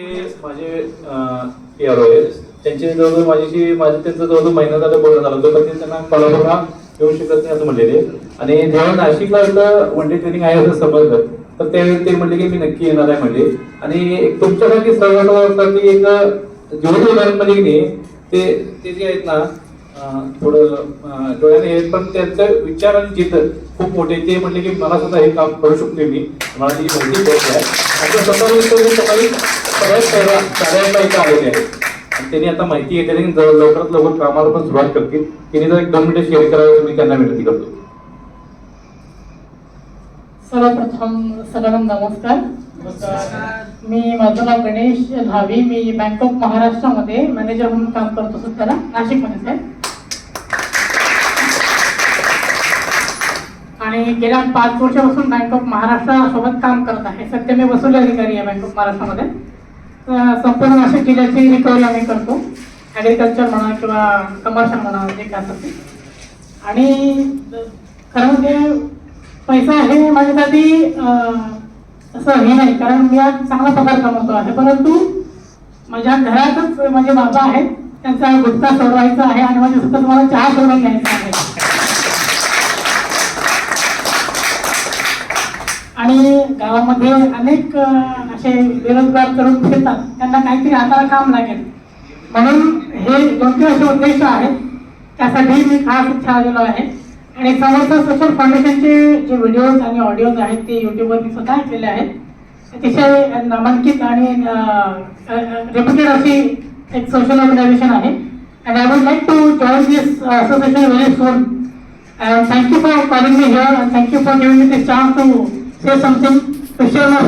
ते माझे पीआरओ आहेत. त्यांचे जवळजवळ माझ्याशी माझं त्यांचं जवळजवळ महिना झाला बोलणं झालं होतं जोपर्यंत त्यांना कोल्हापूरला येऊ शकत नाही असं म्हणलेले. आणि जेव्हा नाशिकला इथं वन डे ट्रेनिंग आहे असं समजलं तर त्यावेळी ते म्हणले की मी नक्की येणार आहे म्हणले. आणि तुमच्यासाठी सर्वांसाठी एक जेवढे उदाहरण म्हणजे की नाही, ते ते जे आहेत ना थोडं डोळ्याने आहेत पण त्यांचं विचार आणि जिद्द खूप मोठे ते म्हणले की मला सुद्धा हे काम करू शकतो मी. मला ही माहिती आहे. आणि स्वतः सकाळी आलेले आहेत आणि त्यांनी आता माहिती घेतली आणि जर लवकरात लवकर कामाला पण सुरुवात करतील. त्यांनी जर एक दोन मिनिटं शेअर करावं मी त्यांना विनंती करतो. सर्वप्रथम सगळ्यांना नमस्कार. मी माझं नाव गणेश धावी. मी बँक ऑफ महाराष्ट्रामध्ये मॅनेजर म्हणून काम करतो सध्याला नाशिकमध्येच आहे. आणि गेल्या पाच वर्षापासून बँक ऑफ महाराष्ट्रासोबत काम करत आहे. सध्या मी वसुली अधिकारी आहे बँक ऑफ महाराष्ट्रामध्ये संपूर्ण नाशिक जिल्ह्याची रिकव्हरी आम्ही करतो. ॲग्रिकल्चर म्हणा किंवा कमर्शियल म्हणा जे काय ते. आणि खरं म्हणजे पैसा हे माझ्यासाठी असं हे नाही. कारण मी आज चांगला पगार कमवतो आहे. परंतु माझ्या घरातच माझे बाबा आहेत. त्यांचा गुप्ता सोडवायचा आहे आणि माझ्या सतत मला चहा सोडून घ्यायचा आहे. आणि गावामध्ये अनेक असे बेरोजगार तरुण फिरतात. त्यांना काहीतरी हाताला काम लागेल. म्हणून हे योग्य असे उद्देश आहेत. त्यासाठी मी खास इच्छा आलेलो आहे. आणि समर्थ सोशल फाउंडेशनचे जे व्हिडिओज आणि ऑडिओज आहेत ते यूट्यूबवर मी स्वतः ऐकलेले आहेत. अतिशय नामांकित आणि रेप्युटेड अशी एक सोशल ऑर्गनायझेशन आहे. And I would like to join this association very soon And for you मी calling me thank you for thank मी for giving me this chance to say something, to share my